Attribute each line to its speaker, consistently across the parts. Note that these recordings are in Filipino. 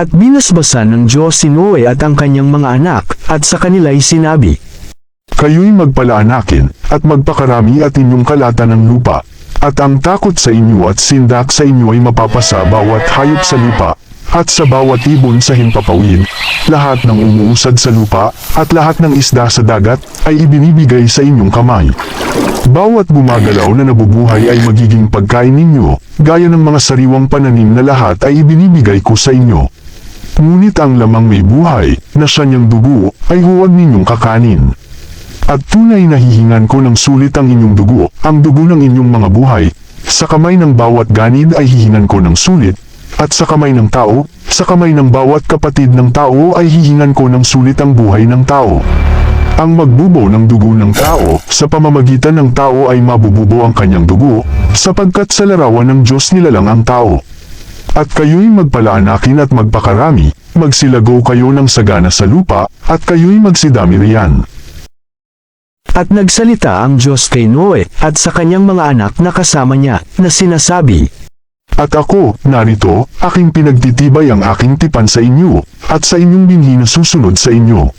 Speaker 1: At binasbasan ng Diyos si Noe at ang kanyang mga anak, at sa kanila'y sinabi,
Speaker 2: Kayo'y magpalaanakin, at magpakarami at inyong kalatan ng lupa. At ang takot sa inyo at sindak sa inyo ay mapapasa bawat hayop sa lupa, at sa bawat ibon sa himpapawid, lahat ng umuusad sa lupa, at lahat ng isda sa dagat, ay ibinibigay sa inyong kamay. Bawat gumagalaw na nabubuhay ay magiging pagkain ninyo, gaya ng mga sariwang pananim na lahat ay ibinibigay ko sa inyo. Ngunit ang lamang may buhay, na siya niyang dugo, ay huwag ninyong kakanin. At tunay na hihingan ko ng sulit ang inyong dugo, ang dugo ng inyong mga buhay. Sa kamay ng bawat ganid ay hihingan ko ng sulit, at sa kamay ng tao, sa kamay ng bawat kapatid ng tao ay hihingan ko ng sulit ang buhay ng tao. Ang magbubo ng dugo ng tao, sa pamamagitan ng tao ay mabububo ang kanyang dugo, sapagkat sa larawan ng Diyos nilalang ang tao. At kayo'y magpalaanakin at magpakarami, magsilago kayo ng sagana sa lupa, at kayo'y magsidami riyan.
Speaker 1: At nagsalita ang Diyos kay Noe, at sa kanyang mga anak na kasama niya, na sinasabi,
Speaker 2: At ako, narito, aking pinagtitibay ang aking tipan sa inyo, at sa inyong binhi na susunod sa inyo.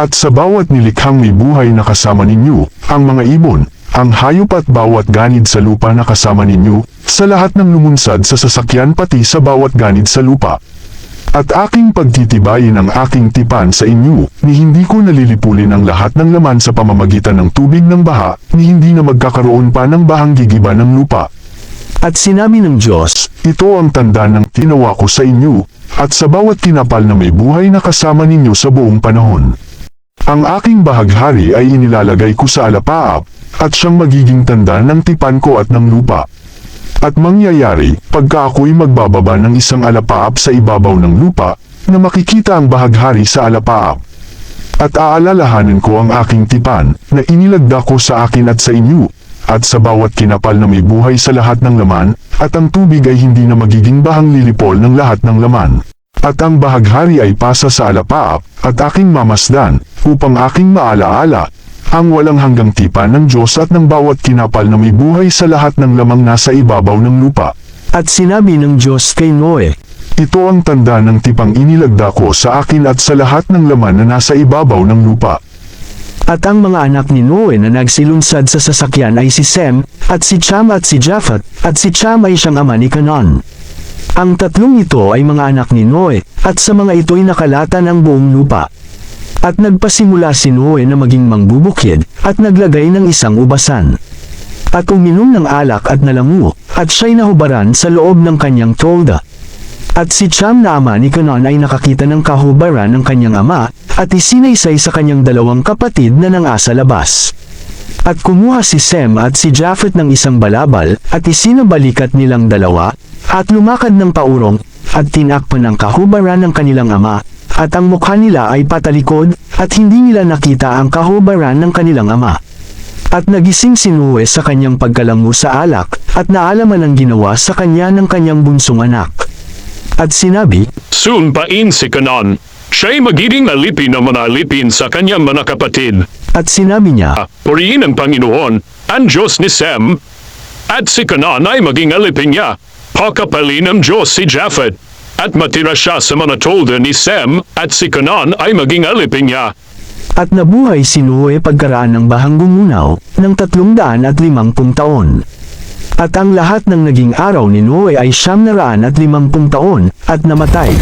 Speaker 2: At sa bawat nilikhang may buhay na kasama ninyo, ang mga ibon, ang hayop at bawat ganid sa lupa na kasama ninyo, sa lahat ng lumunsad sa sasakyan pati sa bawat ganid sa lupa. At aking pagtitibayin ang aking tipan sa inyo, ni hindi ko nalilipulin ang lahat ng laman sa pamamagitan ng tubig ng baha, ni hindi na magkakaroon pa ng bahang gigiba ng lupa.
Speaker 1: At sinabi ng Diyos,
Speaker 2: Ito ang tanda ng tinawa ko sa inyo, at sa bawat kinapal na may buhay na kasama ninyo sa buong panahon. Ang aking bahaghari ay inilalagay ko sa alapaap, at siyang magiging tanda ng tipan ko at ng lupa. At mangyayari, pagka ako'y magbababa ng isang alapaap sa ibabaw ng lupa, na makikita ang bahaghari sa alapaap. At aalalahanin ko ang aking tipan, na inilagda ko sa akin at sa inyo, at sa bawat kinapal na may buhay sa lahat ng laman, at ang tubig ay hindi na magiging bahang lilipol ng lahat ng laman. At ang bahaghari ay pasa sa alapaap, at aking mamasdan, upang aking maalaala, ang walang hanggang tipan ng Diyos at ng bawat kinapal na may buhay sa lahat ng lamang nasa ibabaw ng lupa.
Speaker 1: at sinabi ng Diyos kay Noe,
Speaker 2: Ito ang tanda ng tipang inilagda ko sa akin at sa lahat ng laman na nasa ibabaw ng lupa.
Speaker 1: At ang mga anak ni Noe na nagsilunsad sa sasakyan ay si Sem, at si Cham at si Japhet, at si Cham ay siyang ama ni Canaan. Ang tatlong ito ay mga anak ni Noe, at sa mga ito'y nakalatan ang buong lupa. At nagpasimula si Noe na maging mangbubukid, at naglagay ng isang ubasan. At uminom ng alak at nalangu, at siya'y nahubaran sa loob ng kanyang tolda. At si Cham na ama ni Canaan ay nakakita ng kahubaran ng kanyang ama, at isinaysay sa kanyang dalawang kapatid na nangasa labas. At kumuha si Sem at si Japhet ng isang balabal, at isinabalikat nilang dalawa, at lumakad ng paurong, at tinakpan ang kahubaran ng kanilang ama, at ang mukha nila ay patalikod, at hindi nila nakita ang kahubaran ng kanilang ama. At nagising si Noe sa kanyang pagkalangu sa alak, at naalaman ang ginawa sa kanya ng kanyang bunsong anak. At sinabi,
Speaker 3: Soon pain si Kanan. Siya'y magiging alipin ng mga alipin sa kanyang mga kapatid.
Speaker 1: at sinabi niya,
Speaker 3: Ah, Purihin ang Panginoon, ang Diyos ni Sem. At si Kanan ay maging alipin niya. Pakapalin ng Diyos si Japhet. At matira siya sa mga tolda ni Sem, at si Kanan ay maging alipin niya.
Speaker 1: At nabuhay si Noe pagkaraan ng bahang gumunaw ng tatlong daan at limangpung taon. At ang lahat ng naging araw ni Noe ay siyam na raan at limampung taon at namatay.